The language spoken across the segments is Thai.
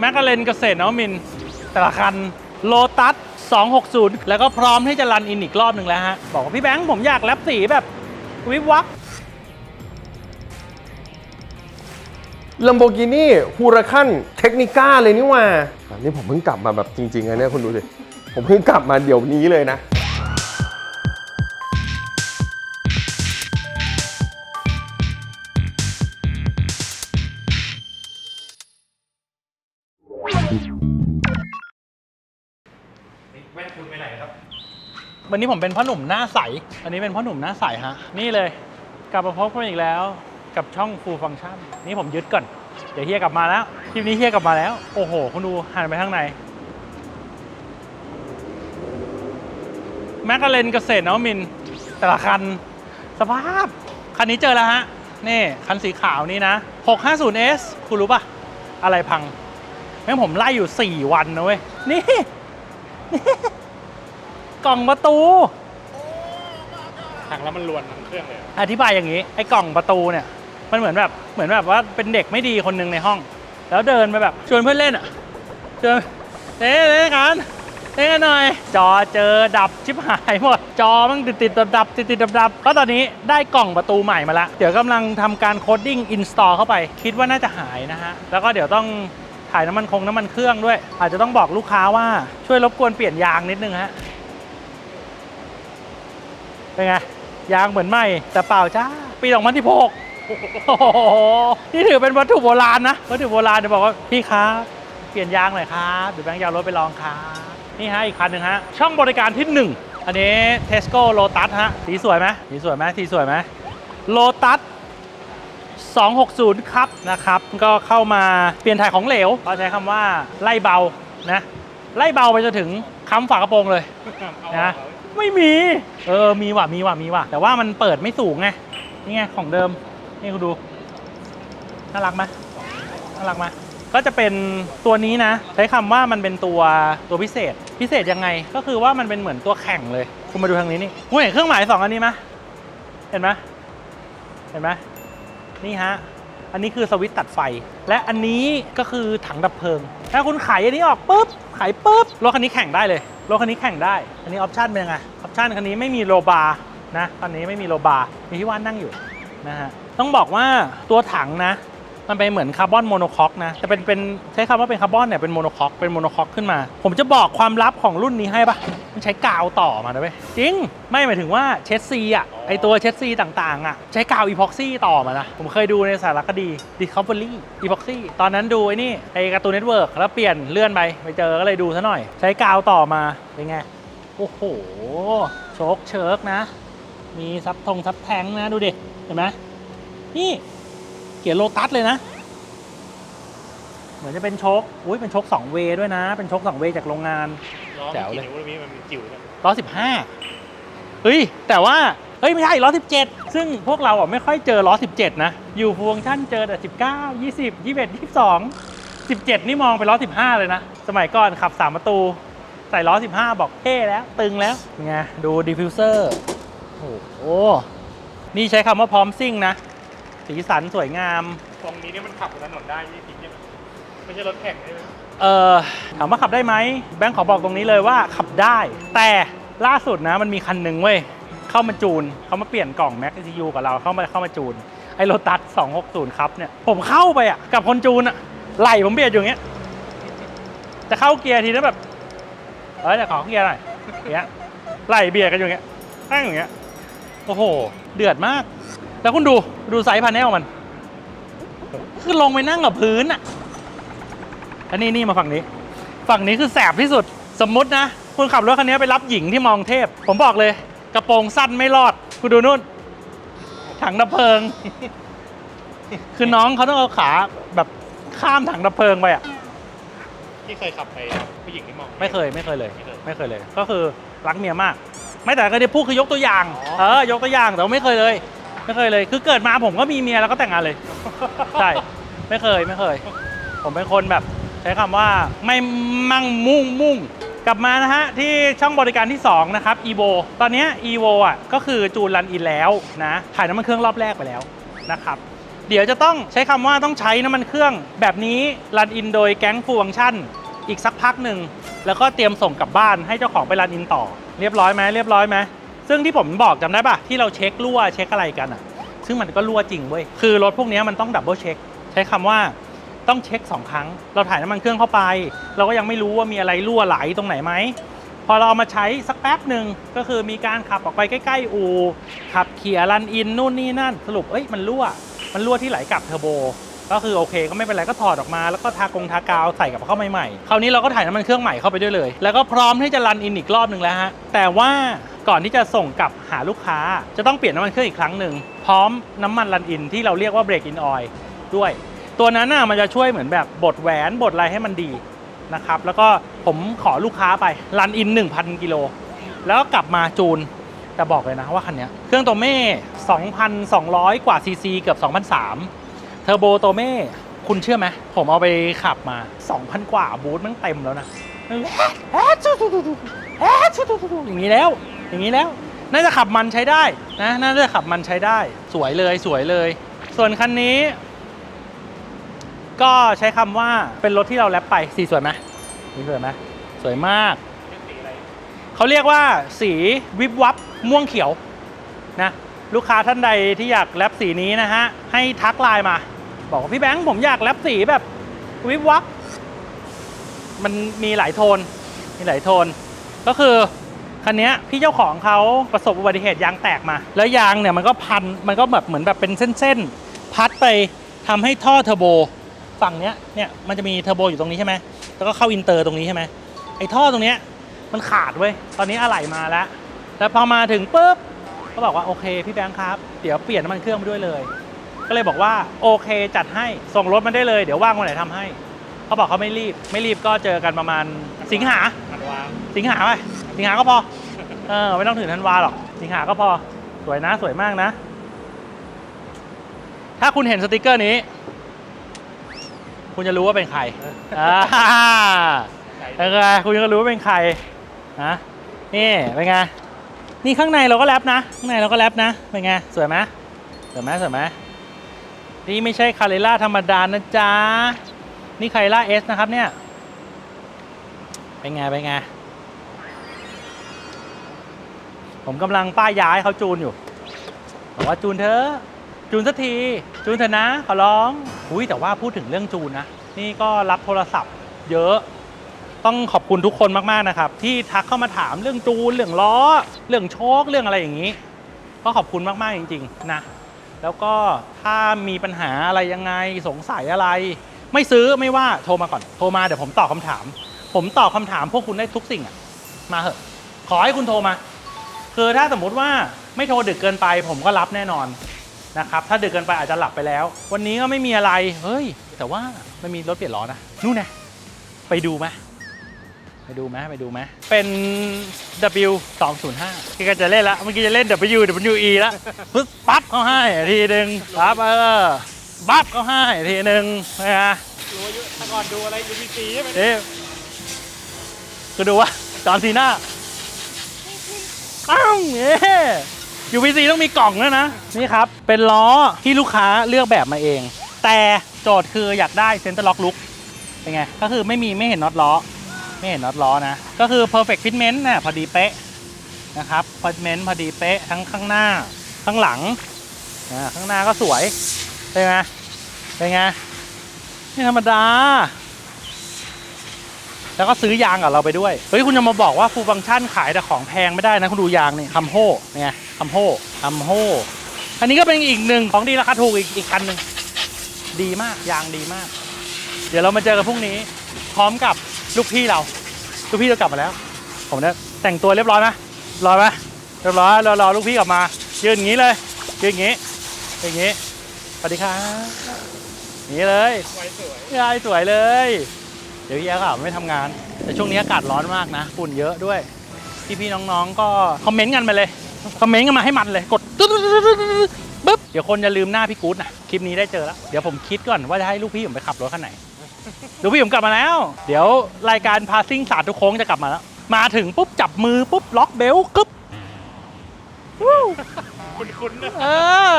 แมคกาเรนเกษตรนวมินแต่ละคันโลตัส260 แล้วก็พร้อมที่จะรันอินอีกรอบหนึ่งแล้วฮะ บอกว่าพี่แบงค์ผมอยากแลบสีแบบวิบวับลัมโบกินี่ฮูราคันเทคนิก้าเลยนี่ว่าอันนี้ผมเพิ่งกลับมาแบบจริงๆนะเนี่ยคุณดูสิ ผมเพิ่งกลับมาเดี๋ยวนี้เลยนะ วันนี้ผมเป็นพ่อหนุ่มหน้าใส อันนี้เป็นพ่อหนุ่มหน้าใสฮะ นี่เลย กลับมาพบกันอีกแล้วกับช่อง Full Function นี่ผมยึดก่อน เดี๋ยวเฮียกลับมาแล้ว คลิปนี้เฮียกลับมาแล้ว โอ้โห คุณดูหันไปข้างในแมคกาเรนเกษตรนวมิน แต่ละคัน สภาพ คันนี้เจอแล้วฮะ นี่ คันสีขาวนี่นะ 650S คุณรู้ปะอะไรพัง แม่งผมไล่อยู่ 4 วันนะเว้ย นี่ กล่องประตู ถังแล้วมันลวนทั้งเครื่องเลยอธิบายอย่างนี้ ไอ้กล่องประตูเนี่ย มันเหมือนแบบเหมือนแบบว่าเป็นเด็กไม่ดีคนหนึ่งในห้อง แล้วเดินไปแบบชวนเพื่อนเล่นอะชวนเล่นเล่นกันเล่นกันหน่อย จอเจอดับชิบหายหมด จอมันติดติดดับดับติดติดดับดับก็ตอนนี้ได้กล่องประตูใหม่มาละเดี๋ยวกำลังทำการโคดดิ้งอินสตอลเข้าไป คิดว่าน่าจะหายนะฮะแล้วก็เดี๋ยวต้องถ่ายน้ำมันคงน้ำมันเครื่องด้วย อาจจะต้องบอกลูกค้าว่าช่วยรบกวนเปลี่ยนยางนิดนึงฮะ เป็นไง ยางเหมือนใหม่แต่เปล่าจ้า ปี2016โอ้โหนี่ถือเป็นวัตถุโบราณนะ วัตถุโบราณเดี๋ยวบอกว่า พี่ครับเปลี่ยนยางหน่อยครับเดี๋ยวแบงค์ยาวรถไปลองครับนี่ฮะอีกคันหนึ่งฮะ ช่องบริการที่ 1 อันนี้ Tesco Lotus ฮะ สีสวยไหมสีสวยไหมสีสวยไหม Lotus 260 ครับนะครับ ก็เข้ามาเปลี่ยนถ่ายของเหลวเราใช้คำว่าไล่เบานะ ไล่เบาไปจนถึงค้ำฝากระโปรงเลยนะ ไม่มี เออ มีว่ะ มีว่ะ มีว่ะ แต่ว่ามันเปิดไม่สูงไง นี่ไง ของเดิม นี่คุณดู น่ารักไหมน่ารักไหมก็จะเป็นตัวนี้นะ ใช้คำว่ามันเป็นตัวตัวพิเศษ พิเศษยังไง ก็คือว่ามันเป็นเหมือนตัวแข่งเลย คุณมาดูทางนี้นี่คุณเห็นเครื่องหมายสองอันนี้ไหมเห็นไหมเห็นไหมนี่ฮะ อันนี้คือสวิตช์ตัดไฟ และอันนี้ก็คือถังดับเพลิง ถ้าคุณไขอันนี้ออกปุ๊บไขปุ๊บ รถคันนี้แข่งได้เลย รถคันนี้แข่งได้ อันนี้ออปชันเป็นยังไง ออปชันคันนี้ไม่มีโลบาร์นะคันนี้ไม่มีโลบาร์มีที่ว่านั่งอยู่นะฮะ ต้องบอกว่าตัวถังนะ มันเป็นเหมือนคาร์บอนโมโนคอกนะแต่เป็นเป็นใช้คำว่าเป็นคาร์บอนเนี่ยเป็นโมโนคอกเป็นโมโนคอกขึ้นมา ผมจะบอกความลับของรุ่นนี้ให้ปะมันใช้กาวต่อมานะเว้ยจริง ไม่หมายถึงว่าเชสซีอะไอตัวเชสซีต่างๆอะใช้กาวอีพ็อกซี่ต่อมานะผมเคยดูในสารคดี Discovery อีพ็อกซี่ตอนนั้นดูไอ้นี่ไอการ์ตูนเน็ตเวิร์กแล้วเปลี่ยนเลื่อนไปไปเจอก็เลยดูซะหน่อย ใช้กาวต่อมาเป็นไงโอ้โหโชคเชิร์กนะ มีซับทงซับแทงนะดูดิเห็นไหมนี่ เขียนโลตัสเลยนะ เหมือนจะเป็นโชคอุ้ยเป็นโชค2เวย์ด้วยนะ เป็นโชค2เวย์จากโรงงาน ล้อแจ๋วเลยกี่นิ้วนี้มันจิ๋วเนี่ยล้อ15เฮ้ย แต่ว่า เฮ้ย ไม่ใช่ล้อ17 ซึ่งพวกเราอะไม่ค่อยเจอล้อ17 นะ อยู่ฟังก์ชันเจอแต่19 20 21 22 17 นี่มองไปล้อ15 เลยนะ สมัยก่อนขับ 3 ประตู ใส่ล้อ 15 บอกเท่แล้ว ตึงแล้วไงดูดิฟฟิวเซอร์ โอ้โห นี่ใช้คำว่าพร้อมซิ่งนะ สีสันสวยงาม ตรงนี้เนี่ยมันขับบนถนนได้ยี่สิบเนี่ยไม่ใช่รถแข่งใช่ไหมเออถามว่าขับได้ไหมแบงค์ขอบอกตรงนี้เลยว่าขับได้ แต่ล่าสุดนะมันมีคันหนึ่งเว้ยเข้ามาจูนเขามาเปลี่ยนกล่อง Mac ECU กับเราเข้ามาเข้ามาจูนไอ้โ o ตัส260 ครับเนี่ยผมเข้าไปอะกับคนจูนอะไหลผมเบียดอยู่อย่างเงี้ยจะเข้าเกียร์ทีนั้นแบบเออเดี๋ยวขอเกียร์หน่อยอย่างเงี้ยไหลเบียดกันอยู่อย่างเงี้ยตั้งอย่างเงี้ยโอ้โห เดือดมาก แล้วคุณดูดูไซส์พาเนลมัน คือลงไปนั่งกับพื้นอะอันนี้นี่มาฝั่งนี้ ฝั่งนี้คือแสบที่สุด สมมุตินะ คุณขับรถคันนี้ไปรับหญิงที่มองเทพ ผมบอกเลย กระโปรงสั้นไม่รอด คุณดูนู่น ถังดับเพลิง คือน้องเขาต้องเอาขาแบบข้ามถังดับเพลิงไปอะที่เคยขับไปผู้หญิงที่มอง ไม่เคยไม่เคยเลยไม่เคยไม่เคยเลย ก็คือรักเมียมาก ไม่แต่ก็ได้พูดคือยกตัวอย่างอ๋อเออ ยกตัวอย่างแต่ว่าไม่เคยเลย ไม่เคยเลย คือเกิดมาผมก็มีเมียแล้วก็แต่งงานเลย ใช่ ไม่เคยไม่เคย ผมเป็นคนแบบ ใช้คำว่าไม่มั่งมุ่งมุ่ง กลับมานะฮะ ที่ช่องบริการที่ 2 นะครับ evo ตอนนี้ evo อะก็คือจูนรันอินแล้วนะถ่ายน้ำมันเครื่องรอบแรกไปแล้วนะครับเดี๋ยวจะต้องใช้คำว่าต้องใช้น้ำมันเครื่อง แบบนี้รันอินโดยแก๊งฟูฟังชั่น อีกสักพักหนึ่ง แล้วก็เตรียมส่งกลับบ้านให้เจ้าของไปรันอินต่อ เรียบร้อยไหมเรียบร้อยไหม ซึ่งที่ผมบอกจำได้ปะที่เราเช็ครั่วเช็คอะไรกันอะซึ่งมันก็รั่วจริงเว้ยคือรถพวกนี้มันต้องดับเบิลเช็คใช้คำว่าต้องเช็คสองครั้ง เราถ่ายน้ำมันเครื่องเข้าไป เราก็ยังไม่รู้ว่ามีอะไรรั่วไหลตรงไหนไหมพอเราเอามาใช้สักแป๊บหนึ่งก็คือมีการขับออกไปใกล้ๆอู่ขับเขี่ยรันอินนู่นนี่นั่น สรุปเอ้ยมันรั่ว มันรั่วที่ไหลกลับเทอร์โบ ก็คือโอเค ก็ไม่เป็นไรก็ถอดออกมา แล้วก็ทากงทากาวใส่กับเข้าใหม่ๆคราวนี้เราก็ถ่ายน้ำมันเครื่องใหม่เข้าไปด้วยเลย แล้วก็พร้อมที่จะรันอินอีกรอบหนึ่งแล้วฮะแต่ว่า ก่อนที่จะส่งกลับหาลูกค้า จะต้องเปลี่ยนน้ำมันเครื่องอีกครั้งหนึ่งพร้อมน้ำมันรันอินที่เราเรียกว่าเบรกอินออยล์ด้วย ตัวนั้นน่ะมันจะช่วยเหมือนแบบบดแหวนบดอะไรให้มันดีนะครับแล้วก็ผมขอลูกค้าไปรันอิน 1,000 กิโล แล้วก็กลับมาจูนแต่บอกเลยนะว่าคันนี้เครื่องโตเม่ 2,200 กว่าซีซีเกือบ2,003เทอร์โบโตเม่คุณเชื่อไหมผมเอาไปขับมา 2,000 กว่าบูทมันเต็มแล้วนะแอ๊ะชูชูชูชูแอ๊ะชูชูชูชูอย่างนี้แล้ว อย่างนี้แล้ว น่าจะขับมันใช้ได้นะน่าจะขับมันใช้ได้ สวยเลยสวยเลย ส่วนคันนี้ ก็ใช้คำว่าเป็นรถที่เราแรปไปสีสวยไหมสีสวยไหมสวยมากเขาเรียกว่าสีวิบวับม่วงเขียวนะลูกค้าท่านใดที่อยากแรปสีนี้นะฮะ ให้ทักไลน์มา บอกว่าพี่แบงค์ผมอยากแรปสีแบบวิบวับมันมีหลายโทน มีหลายโทน ก็คือ คันนี้พี่เจ้าของเขาประสบอุบัติเหตุยางแตกมา แล้วยางเนี่ยมันก็พันมันก็แบบเหมือนแบบเป็นเส้นๆ พัดไปทำให้ท่อเทอร์โบฝั่งเนี้ยเนี่ยมันจะมีเทอร์โบอยู่ตรงนี้ใช่ไหมแล้วก็เข้าอินเตอร์ตรงนี้ใช่ไหมไอ้ท่อตรงเนี้ยมันขาดเว้ยตอนนี้อะไหล่มาแล้วแล้วพอมาถึงปุ๊บก็บอกว่าโอเคพี่แบงค์ครับ เดี๋ยวเปลี่ยนน้ำมันเครื่องไปด้วยเลย ก็เลยบอกว่าโอเคจัดให้ส่งรถมันได้เลยเดี๋ยวว่างวันไหนทำให้ เขาบอกเขาไม่รีบไม่รีบก็เจอกันประมาณสิงหา วางสิงหาไปสิงหาก็พอ เออไม่ต้องถึงธันวาหรอก สิงหาก็พอ สวยนะสวยมากนะ ถ้าคุณเห็นสติกเกอร์นี้ คุณจะรู้ว่าเป็นใครอ่าเป็นไงคุณจะรู้ว่าเป็นใครนะนี่เป็นไงนี่ข้างในเราก็แรปนะข้างในเราก็แรปนะเป็นไงสวยไหมสวยไหมสวยไหมนี่ไม่ใช่คาเรล่าธรรมดานะจ๊ะนี่คาเรล่าเอสนะครับเนี่ย เป็นไงเป็นไงผมกำลังป้ายย้ายเขาจูนอยู่บอกว่าจูนเธอ จูนสักที จูนเถอะนะ ขอร้องอุ้ยแต่ว่าพูดถึงเรื่องจูนนะ นี่ก็รับโทรศัพท์ เยอะ ต้องขอบคุณทุกคนมากๆนะครับ ที่ทักเข้ามาถามเรื่องจูน เรื่องล้อ เรื่องโชคเรื่องอะไรอย่างนี้ ก็ขอบคุณมากๆจริง ๆ นะ แล้วก็ถ้ามีปัญหาอะไรยังไงสงสัยอะไร ไม่ซื้อไม่ว่าโทรมาก่อนโทรมาเดี๋ยวผมตอบคำถาม ผมตอบคำถามพวกคุณได้ทุกสิ่งอะมาเหอะ ขอให้คุณโทรมา คือถ้าสมมุติว่าไม่โทรดึกเกินไป ผมก็รับแน่นอนนะครับ ถ้าดึกเกินไปอาจจะหลับไปแล้ว วันนี้ก็ไม่มีอะไร เฮ้ย แต่ว่ามันมีรถเปลี่ยนล้อนะ นู่นนะไปดูไหมไปดูไหมไปดูไหมเป็น W 2 0 5ที่ก็จะเล่นละเมื่อกี้จะเล่น W W E แล้วปึ๊บปั๊บเขาให้ทีหนึ่งปั๊บเออปั๊บเขาให้ทีหนึ่งนะฮะรู้อายุแต่ก่อนดูอะไร UPC ใช่ไหม เอ๊ะ ก็ดูว่าจอห์นซีน่าอ้าวเอ๊ยูพีซีต้องมีกล่องด้วยนะ นี่ครับ เป็นล้อที่ลูกค้าเลือกแบบมาเอง แต่โจทย์คืออยากได้เซนเตอร์ล็อกลุกเป็นไง ก็คือไม่มีไม่เห็นน็อตล้อ ไม่เห็นน็อตล้อนะ ก็คือ perfect fitment นะพอดีเป๊ะนะครับ fitment พอดีเป๊ะทั้งข้างหน้า ข้างหลังอ่าข้างหน้าก็สวยเป็นไงเป็นไงไม่ธรรมดา แล้วก็ซื้อยางกับเราไปด้วย เฮ้ยคุณจะมาบอกว่าฟูฟังชั่นขายแต่ของแพงไม่ได้นะคุณดูยางนี่คัมโฮเนี่ยคัมโฮคัมโฮอันนี้ก็เป็นอีกหนึ่งของดีราคาถูกอีกอีกคันหนึ่งดีมากยางดีมาก เดี๋ยวเรามาเจอกันพรุ่งนี้ พร้อมกับลูกพี่เรา ลูกพี่เรากลับมาแล้ว ผมเนี่ยแต่งตัวเรียบร้อยไหมรอยไหมเรียบร้อยรอรอลูกพี่กลับมา ยืนอย่างนี้เลย ยืนอย่างนี้อย่างนี้สวัสดีครับอย่างนี้เลยไว้สวยยายสวยเลย เดี๋ยวพี่แอ๊กอะไม่ทำงาน แต่ช่วงนี้อากาศร้อนมากนะ ฝุ่นเยอะด้วยพี่ๆน้องๆ ก็คอมเมนต์กันไปเลย คอมเมนต์กันมาให้มันเลย กดตึ๊ดๆปึ๊บ เดี๋ยวคนจะลืมหน้าพี่กู๊ดนะ คลิปนี้ได้เจอแล้ว เดี๋ยวผมคิดก่อนว่าจะให้ลูกพี่ผมไปขับรถคันไหน ลูกพี่ผมกลับมาแล้ว เดี๋ยวรายการพาซิ่งศาสตร์ทุกโค้งจะกลับมาแล้ว มาถึงปุ๊บจับมือปุ๊บล็อกเบลต์กึ๊บวู้คุ้นๆนะเอ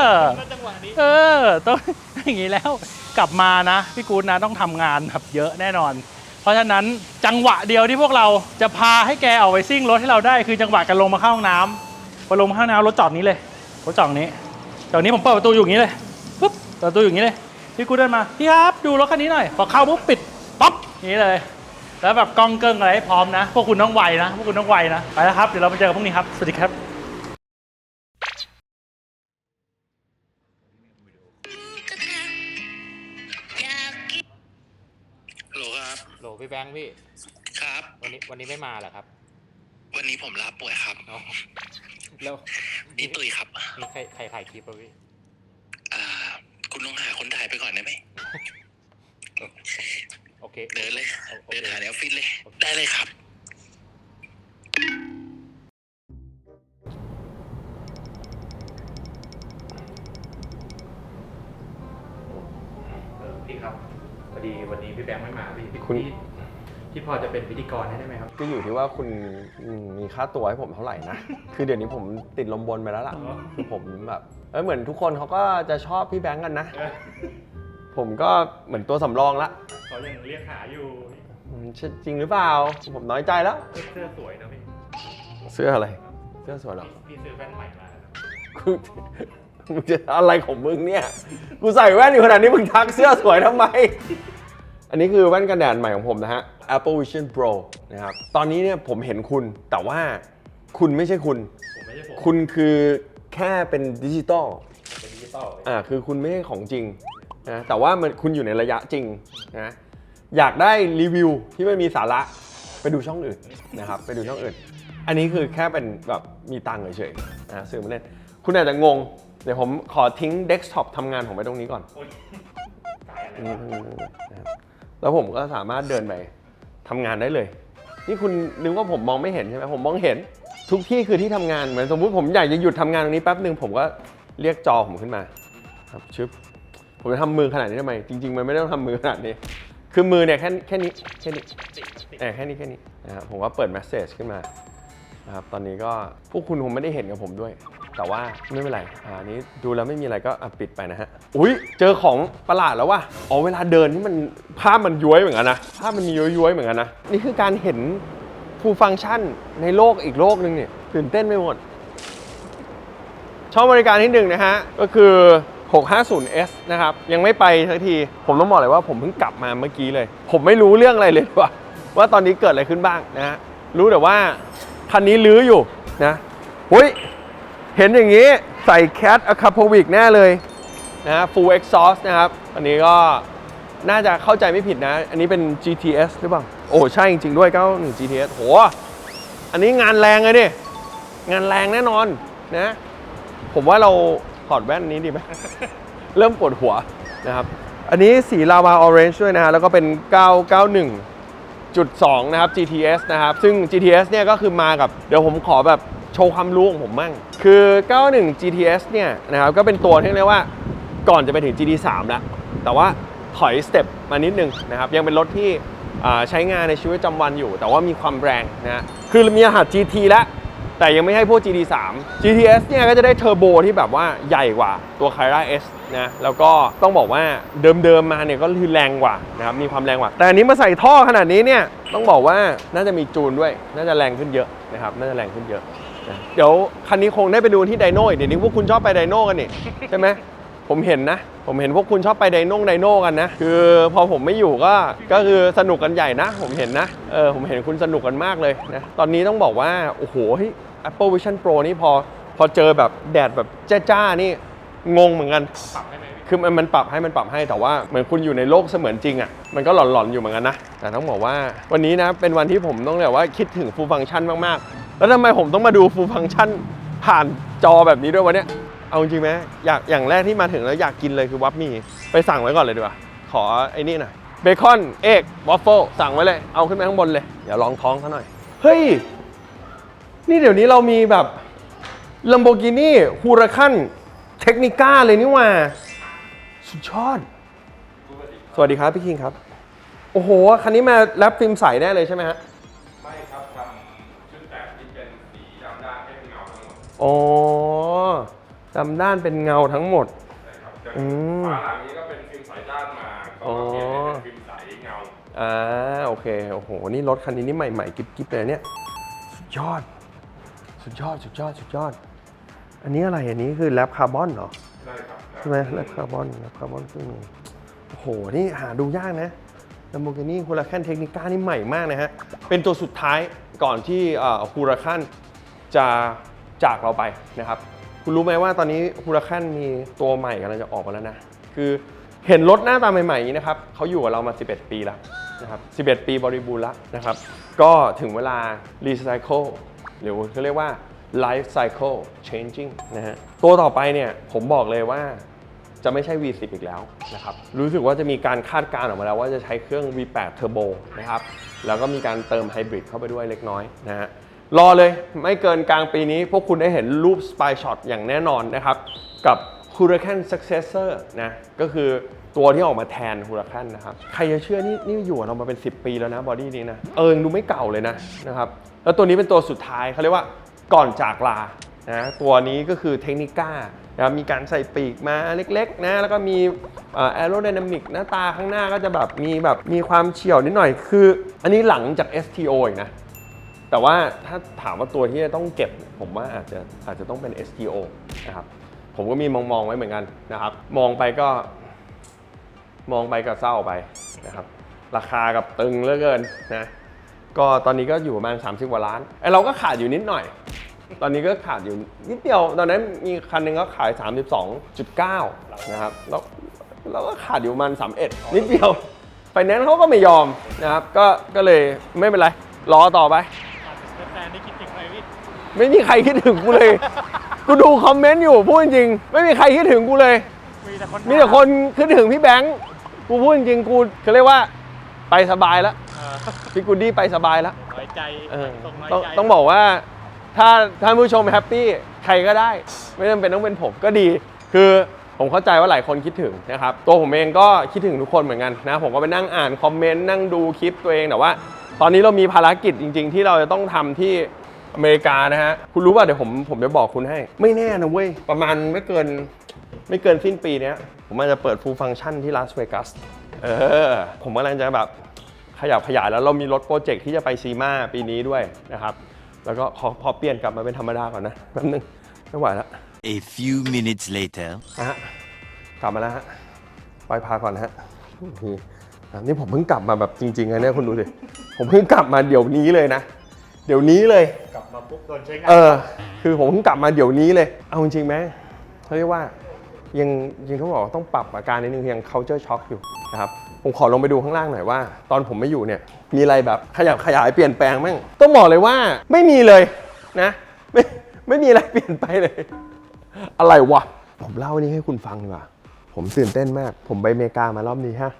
อแล้วจังหวะนี้ เออ ต้องอย่างนี้แล้ว กลับมานะพี่กูดนะต้องทำงานแบบเยอะแน่นอน เพราะฉะนั้นจังหวะเดียวที่พวกเราจะพาให้แกออกไปซิ่งรถให้เราได้คือจังหวะการลงมาเข้าห้องน้ำพอลงมาเข้าห้องน้ำรถจอดนี้เลยรถจอดนี้จอดนี้ผมเปิดประตูอยู่อย่างนี้เลยปุ๊บเปิดประตูอยู่อย่างนี้เลยพี่กูเดินมาพี่ครับดูรถคันนี้หน่อยพอเข้าปุ๊บปิดป๊อปอย่างนี้เลย แล้วแบบกล้องเกิ้งอะไรให้พร้อมนะ พวกคุณต้องไวนะพวกคุณต้องไวนะไปแล้วครับเดี๋ยวเราไปเจอกันพรุ่งนี้ครับสวัสดีครับ พี่แบงค์พี่ ครับ วันนี้วันนี้ไม่มาเหรอครับ วันนี้ผมลาป่วยครับอ๋อแล้วนี่ตุยครับมีใครใครถ่ายคลิปป่ะพี่อ่า คุณลองหาคนถ่ายไปก่อนได้ไหมโอเคเดินเลยโอเดินเคหาในออฟฟิศเลย ได้เลยครับเออพี่ครับพอดีวันนี้พี่แบงค์ไม่มาพี่พี่คุณ พี่พี่พอจะเป็นพิธีกรให้ได้ไหมครับ ก็อยู่ที่ว่าคุณอืมมีค่าตัวให้ผมเท่าไหร่นะ คือเดี๋ยวนี้ผมติดลมบนไปแล้วล่ะอ๋อคือผมแบบเออเหมือนทุกคนเขาก็จะชอบพี่แบงค์กันนะ ผมก็เหมือนตัวสำรองละเขายังเรียกหาอยู่อืมจริงหรือเปล่า ผมน้อยใจแล้ว เสื้อสวยนะพี่ เสื้ออะไร เสื้อสวยเหรอพี่ซื้อแว่นใหม่มาแล้วกูมึงจะอะไรของมึงเนี่ย กูใส่แว่นอยู่ขนาดนี้มึงทักเสื้อสวยทำไม อันนี้คือแว่นกันแดดใหม่ของผมนะฮะ Apple Vision Pro นะครับ ตอนนี้เนี่ยผมเห็นคุณ แต่ว่าคุณไม่ใช่คุณ ผมไม่ใช่ผมคุณคือแค่เป็นดิจิตอล เป็นดิจิตอลอ่า คือคุณไม่ใช่ของจริงนะ แต่ว่ามันคุณอยู่ในระยะจริงนะ อยากได้รีวิวที่ไม่มีสาระ ไปดูช่องอื่นนะครับ ไปดูช่องอื่น อันนี้คือแค่เป็นแบบมีตังค์เฉยๆนะซื้อมาเล่น คุณอาจจะงง เดี๋ยวผมขอทิ้งเดสก์ท็อปทำงานผมไปตรงนี้ก่อน โอ๊ยตายอะไรตรงนี้ตรงนี้นะครับ แล้วผมก็สามารถเดินไปทำงานได้เลย นี่คุณนึกว่าผมมองไม่เห็นใช่ไหมผมมองเห็นทุกที่คือที่ทำงานเหมือนสมมุติผมอยากจะหยุดทำงานตรงนี้แป๊บหนึ่งผมก็เรียกจอผมขึ้นมา ครับชึบผมจะทำมือขนาดนี้ทำไมจริง ๆ มันไม่ได้ต้องทำมือขนาดนี้ คือมือเนี่ยแค่แค่นี้แค่นี้เออแค่นี้แค่นี้นะครับผมก็เปิดแมสเซจขึ้นมานะครับตอนนี้ก็พวกคุณคงไม่ได้เห็นกับผมด้วย แต่ว่าไม่เป็นไรอ่าอันนี้ดูแล้วไม่มีอะไรก็ปิดไปนะฮะ อุ้ยเจอของประหลาดแล้วว่ะอ๋อเวลาเดินนี่มันภาพมันย้วยเหมือนกันนะภาพมันมีย้วยๆเหมือนกันนะนี่คือการเห็นฟูลฟังก์ชันในโลกอีกโลกหนึงเนี่ยตื่นเต้นไปหมด ช่องบริการที่หนึ่งนะฮะ ก็คือ 650S นะครับ ยังไม่ไปสักที ผมต้องบอกเลยว่าผมเพิ่งกลับมาเมื่อกี้เลย ผมไม่รู้เรื่องอะไรเลยว่า ว่าตอนนี้เกิดอะไรขึ้นบ้างนะฮะรู้แต่ว่าคันนี้ลื้ออยู่นะหุ้ย เห็นอย่างนี้ใส่แคทอะคาโพวิกแน่เลยนะฮะ full exhaust นะครับ อันนี้ก็น่าจะเข้าใจไม่ผิดนะ อันนี้เป็น GTS หรือเปล่า โอ้ใช่จริง ๆ ด้วย91 GTS โห อันนี้งานแรงเลยดิงานแรงแน่นอนนะ ผมว่าเราถอดแว่นนี้ดีไหม เริ่มปวดหัวนะครับ อันนี้สีลาวาออเรนจ์ด้วยนะฮะ แล้วก็เป็น 991.2 นะครับ GTS นะครับ ซึ่ง GTS เนี่ยก็คือมากับ เดี๋ยวผมขอแบบ โชว์ความรู้ของผมมั่ง คือ 91 GTS เนี่ยนะครับก็เป็นตัวที่เรียกว่าก่อนจะไปถึง GT3 แล้วแต่ว่าถอยสเต็ปมานิดนึงนะครับยังเป็นรถที่ใช้งานในชีวิตประจำวันอยู่ แต่ว่ามีความแรงนะคือมีรหัส GT แล้วแต่ยังไม่ให้พวก GT3 GTS เนี่ยก็จะได้เทอร์โบที่แบบว่าใหญ่กว่าตัว c y r a S นะแล้วก็ต้องบอกว่าเดิมๆมาเนี่ยก็คือแรงกว่านะครับมีความแรงกว่า แต่อันนี้มาใส่ท่อขนาดนี้เนี่ยต้องบอกว่าน่าจะมีจูนด้วย น่าจะแรงขึ้นเยอะนะครับน่าจะแรงขึ้นเยอะ เดี๋ยวคันนี้คงได้ไปดูที่ไดโน่อีกเดี๋ยวนี้พวกคุณชอบไปไดโน่กันนี่ใช่ไหมผมเห็นนะ ผมเห็นพวกคุณชอบไปไดโน่ไดโน่กันนะ คือพอผมไม่อยู่ก็ ก็คือสนุกกันใหญ่นะ ผมเห็นนะ เออ ผมเห็นคุณสนุกกันมากเลยนะ ตอนนี้ต้องบอกว่า โอ้โหเฮ้ย Apple Vision Pro นี่พอ พอเจอแบบแดดแบบจ้าๆ นี่ งงเหมือนกันปรับให้ไหมพี่คือมันมันปรับให้มันปรับให้ แต่ว่าเหมือนคุณอยู่ในโลกเสมือนจริงอะ่ะ มันก็หลอนๆอยู่เหมือนกันนะ แต่ต้องบอกว่า วันนี้นะ เป็นวันที่ผมต้องเรียกว่าคิดถึงฟูลฟังก์ชันมากๆ แล้วทำไมผมต้องมาดูฟูลฟังก์ชันผ่านจอแบบนี้ด้วยวะเนี่ย เอาจริงไหมอยากอย่างแรกที่มาถึงแล้วอยากกินเลยคือวัฟมี่ไปสั่งไว้ก่อนเลยดีกว่า ขอไอ้นี่หน่อยเบคอนเอกวอฟเฟิลสั่งไว้เลย เอาขึ้นไปข้างบนเลย เดี๋ยวลองท้องซะหน่อย เฮ้ย นี่เดี๋ยวนี้เรามีแบบ Lamborghini Huracan Technica เลยนี่ว่า สุดยอด สวัสดีครับ พี่คิงครับ โอ้โห คันนี้มาแรปฟิล์มใสแน่เลยใช่ไหมฮะ ไม่ครับทำชุดแต่งที่เป็นสีดำด้านให้เป็นเงาทั้งหมดอ๋อดำด้านเป็นเงาทั้งหมดอืม ฝาหลังนี้ก็เป็นฟิล์มใสด้านมา ก็อ๋อเปลี่ยนเป็นฟิล์มใสเงา อ่าโอเคโอ้โหนี่รถคันนี้นี่ใหม่ๆ กิ๊บๆเลยเนี่ยสุดยอด สุดยอดสุดยอดสุดยอด อันนี้อะไรอันนี้คือแรปคาร์บอนเหรอใช่ครับใช่ไหมแรปคาร์บอนแรปคาร์บอนซึ่งโอ้โห นี่หาดูยากนะ Lamborghini Huracan Technica นี่ใหม่มากนะฮะ เป็นตัวสุดท้ายก่อนที่ฮูราคันจะ จากเราไปนะครับ คุณรู้ไหมว่าตอนนี้ Huracan มีตัวใหม่กำลังจะออกมาแล้วนะ คือเห็นรถหน้าตาใหม่ๆอย่างนี้นะครับเขาอยู่กับเรามา 11 ปีแล้วนะครับ11 ปีบริบูรณ์แล้วนะครับ ก็ถึงเวลา recycle หรือเขาเรียกว่า life cycle changing นะฮะ ตัวต่อไปเนี่ยผมบอกเลยว่าจะไม่ใช่ V10 อีกแล้วนะครับ รู้สึกว่าจะมีการคาดการณ์ออกมาแล้วว่าจะใช้เครื่อง V8 Turbo นะครับ แล้วก็มีการเติมไฮบริดเข้าไปด้วยเล็กน้อยนะฮะ รอเลยไม่เกินกลางปีนี้ พวกคุณได้เห็นรูป Spy Shot อย่างแน่นอนนะครับ กับ Huracan Successor นะก็คือตัวที่ออกมาแทน Huracan นะครับ ใครจะเชื่อนี่นี่อยู่เรามาเป็น 10 ปีแล้วนะบอดี้นี้นะ เออยังดูไม่เก่าเลยนะนะครับ แล้วตัวนี้เป็นตัวสุดท้ายเขาเรียกว่าก่อนจากลานะตัวนี้ก็คือเทคนิก้านะครับมีการใส่ปีกมาเล็กๆนะแล้วก็มีแอโร d y นามิกหน้าตาข้างหน้าก็จะแบบมีแบบมีความเฉียวนิดหน่อยคือ อันนี้หลังจาก STO อีกนะ แต่ว่าถ้าถามว่าตัวที่จะต้องเก็บ ผมว่าอาจจะอาจจะต้องเป็น STO นะครับผมก็มีมองมองๆไว้เหมือนกันนะครับ มองไปก็ มองไปก็เศร้าไปนะครับ ราคากับตึงเหลือเกินนะก็ตอนนี้ก็อยู่ประมาณ 30กว่าล้านไอเราก็ขาดอยู่นิดหน่อย ตอนนี้ก็ขาดอยู่นิดเดียว ตอนนั้นมีคันหนึงก็ขาย 32.9 นะครับแล้วเราก็ขาดอยู่ประมาณ31 นิดเดียวไฟแนนซ์เขาก็ไม่ยอมนะครับ ก็ก็เลยไม่เป็นไรรอต่อไป ไม่มีใครคิดถึงกูเลย กูดูคอมเมนต์อยู่พูดจริงๆไม่มีใครคิดถึงกูเลย มีแต่คนมีแต่คนคิดถึงพี่แบงค์กูพูดจริงๆกูเขาเรียกว่าไปสบายแล้วเออพี่กูดี้ไปสบายแล้วน้อยใจเออส่งน้อยต้องใจต้องบอกว่าถ้าท่านผู้ชมแฮปปี้ใครก็ได้ ไม่จำเป็นต้องเป็นผมก็ดี คือผมเข้าใจว่าหลายคนคิดถึงนะครับ ตัวผมเองก็คิดถึงทุกคนเหมือนกันนะ ผมก็ไปนั่งอ่านคอมเมนต์นั่งดูคลิปตัวเองแต่ว่า ตอนนี้เรามีภารกิจจริง ๆ ที่เราจะต้องทำที่ อเมริกานะฮะ คุณรู้ป่ะเดี๋ยวผมผมจะบอกคุณให้ ไม่แน่นะเว้ย ประมาณไม่เกินไม่เกินสิ้นปีเนี้ย ผมอาจจะเปิดฟูลฟังก์ชันที่ลาสเวกัส เออ ผมกำลังจะแบบขยับขยายแล้วเรามีรถโปรเจกต์ที่จะไปซีมาปีนี้ด้วยนะครับ แล้วก็ขอพอเปลี่ยนกลับมาเป็นธรรมดาก่อนนะแป๊บนึงไม่ไหวแล้ว A few minutes later. นะฮะกลับมาแล้วฮะไปพาก่อนนะฮะนี่อะนี่ผมเพิ่งกลับมาแบบจริงๆเลยเนี่ยคุณดูสิผมเพิ่งกลับมาเดี๋ยวนี้เลยนะเดี๋ยวนี้เลย กลับมาปุ๊บโดนใช้งานเออ คือผมเพิ่งกลับมาเดี๋ยวนี้เลย เอาจริงๆไหมเขาเรียกว่ายังยังเขาบอกว่าต้องปรับอาการนิดนึงยัง culture shock อยู่นะครับผมขอลงไปดูข้างล่างหน่อยว่า ตอนผมไม่อยู่เนี่ยมีอะไรแบบขยับขยายเปลี่ยนแปลงมั้งต้องบอกเลยว่าไม่มีเลยนะไม่ไม่มีอะไรเปลี่ยนไปเลย อะไรวะผมเล่าอันนี้ให้คุณฟังดีกว่าผมตื่นเต้นมาก ผมไปอเมริกามารอบนี้ฮะ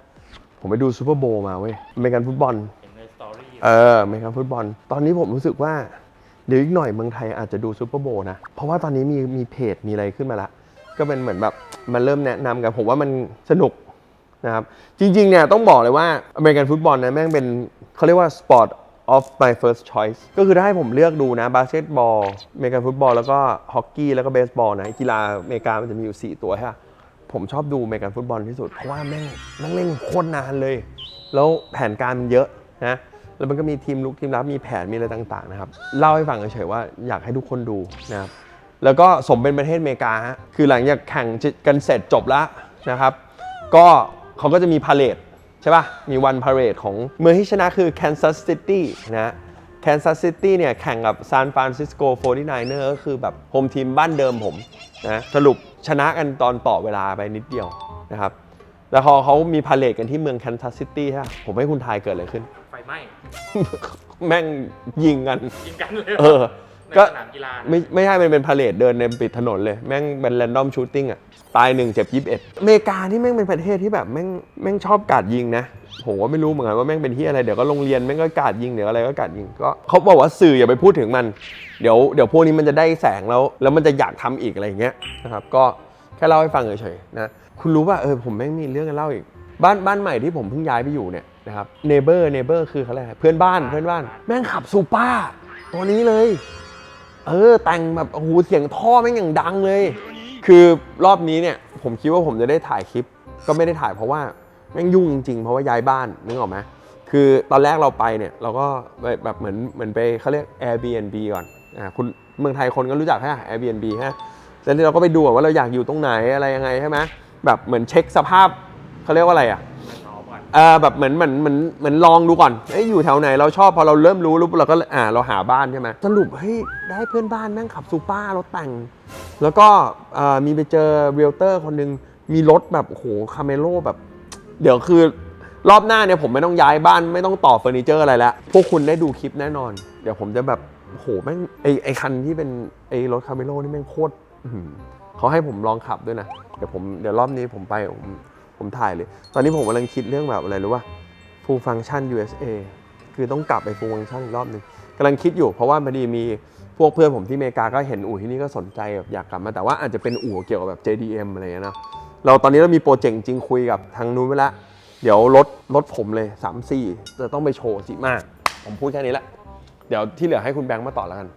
ผมไปดูซูเปอร์โบว์มาเว้ยอเมริกันฟุตบอล เออเมริกันฟุตบอล ตอนนี้ผมรู้สึกว่า เดี๋ยวอีกหน่อยเมืองไทยอาจจะดูซูเปอร์โบนะ เพราะว่าตอนนี้มีมีเพจมีอะไรขึ้นมาละ ก็เป็นเหมือนแบบมันเริ่มแนะนำกันผมว่ามันสนุกนะครับ จริงๆเนี่ยต้องบอกเลยว่าอเมริกันฟุตบอลนะแม่งเป็นเขาเรียกว่า sport of my first choice ก็คือถ้าให้ผมเลือกดูนะบาสเกตบอลอเมริกันฟุตบอลแล้วก็ฮอกกี้แล้วก็เบสบอลนะกีฬาอเมริกามันจะมีอยู่ 4 ตัวใช่ะผมชอบดูอเมริกันฟุตบอลที่สุด เพราะว่าแม่งแม่งเล่นโคตรนานเลย แล้วแผนการมันเยอะนะ แล้วมันก็มีทีมลุกทีมรับมีแผนมีอะไรต่างๆนะครับเล่าให้ฟังเฉยๆว่าอยากให้ทุกคนดูนะครับแล้วก็สมเป็นประเทศอเมริกาฮะคือหลังจากแข่งกันเสร็จจบแล้วนะครับก็เขาก็จะมีพาเลทใช่ป่ะมีวันพาเลทของเมืองที่ชนะคือ Kansas City นะ Kansas City เนี่ยแข่งกับ San Francisco 49er ก็คือแบบโฮมทีมบ้านเดิมผมนะสรุปชนะกันตอนต่อเวลาไปนิดเดียวนะครับ แล้วพอเขามีพาเลทกันที่เมือง Kansas City ใช่ปะผมให้คุณทายเกิดอะไรขึ้น ไฟไหม้แม่งยิงกัน ยิงกันเลยเออ ในก็ สนามกีฬานะไม่ไม่ใช่มันเป็นพาเลทเดินในปิดถนนเลย แม่งเป็นแรนดอมชูตติ้งอะ ตายหนึ่งเจ็บยี่สิบเอ็ดอเมริกาที่แม่งเป็นประเทศที่แบบแม่งแม่งชอบกราดยิงนะผมก็ไม่รู้เหมือนกันว่าแม่งเป็นที่อะไรเดี๋ยวก็โรงเรียนแม่งก็กราดยิงเดี๋ยวอะไรก็กราดยิงก็เขาบอกว่าสื่ออย่าไปพูดถึงมัน เดี๋ยวเดี๋ยวพวกนี้มันจะได้แสงแล้ว แล้วมันจะอยากทำอีกอะไรอย่างเงี้ยนะครับก็แค่เล่าให้ฟังเฉยๆนะคุณรู้ป่ะเออผมแม่งมีเรื่องจะเล่าอีกบ้านบ้านใหม่ที่ผมเพิ่งย้ายไปอยู่เนี่ย นะครับเนเบอร์เนเบอร์คือเขาอะไรเพื่อนบ้านเพื่อนบ้าน แม่งขับซูเปอร์ตัวนี้เลย เออ แต่งแบบโอ้โหเสียงท่อแม่งอย่างดังเลย คือรอบนี้เนี่ย ผมคิดว่าผมจะได้ถ่ายคลิป ก็ไม่ได้ถ่ายเพราะว่าแม่งยุ่งจริงๆเพราะว่าย้ายบ้านนึกออกไหมคือตอนแรกเราไปเนี่ย เราก็แบบเหมือนเหมือนไปเขาเรียก Airbnb ก่อนอ่าคุณเมืองไทยคนก็รู้จักแค่ Airbnb ฮะแล้วเราก็ไปดูว่าเราอยากอยู่ตรงไหนอะไรยังไงใช่ไหมแบบเหมือนเช็คสภาพเขาเรียกว่าอะไรอะ เออแบบเหมือนเหมือนเหมือนเหมือนลองดูก่อนเอ้ยอยู่แถวไหนเราชอบพอเราเริ่มรู้รู้ปุ๊บเราก็อ่าเราหาบ้านใช่ไหมสรุปเฮ้ยได้เพื่อนบ้านแม่งขับซูเปอร์รถแต่ง แล้วก็เอ่อมีไปเจอเรียลเตอร์คนหนึ่งมีรถแบบโอ้โหคาเมโลแบบ เดี๋ยวคือรอบหน้าเนี่ยผมไม่ต้องย้ายบ้านไม่ต้องต่อเฟอร์นิเจอร์อะไรแล้วพวกคุณได้ดูคลิปแน่นอน เดี๋ยวผมจะแบบโอ้โหแม่งไอไอคันที่เป็นไอรถคาเมโลนี่แม่งโคตรอื้อหือเขาให้ผมลองขับด้วยนะเดี๋ยวผมเดี๋ยวรอบนี้ผมไปผม ผมถ่ายเลย ตอนนี้ผมกำลังคิดเรื่องแบบอะไรรู้ป่ะ full function USA คือต้องกลับไป full function อีกรอบหนึ่งกำลังคิดอยู่เพราะว่าพอดีมีพวกเพื่อนผมที่อเมริกาก็เห็นอู่ที่นี่ก็สนใจแบบอยากกลับมาแต่ว่าอาจจะเป็นอู่เกี่ยวกับแบบ JDM อะไรอย่างเงี้ยนะเราตอนนี้เรามีโปรเจกต์จริงคุยกับทางนู้นไปล้วเดี๋ยวรถรถผมเลย 3 4 จะต้องไปโชว์สิมาก ผมพูดแค่นี้ละเดี๋ยวที่เหลือให้คุณแบงค์มาต่อแล้วกัน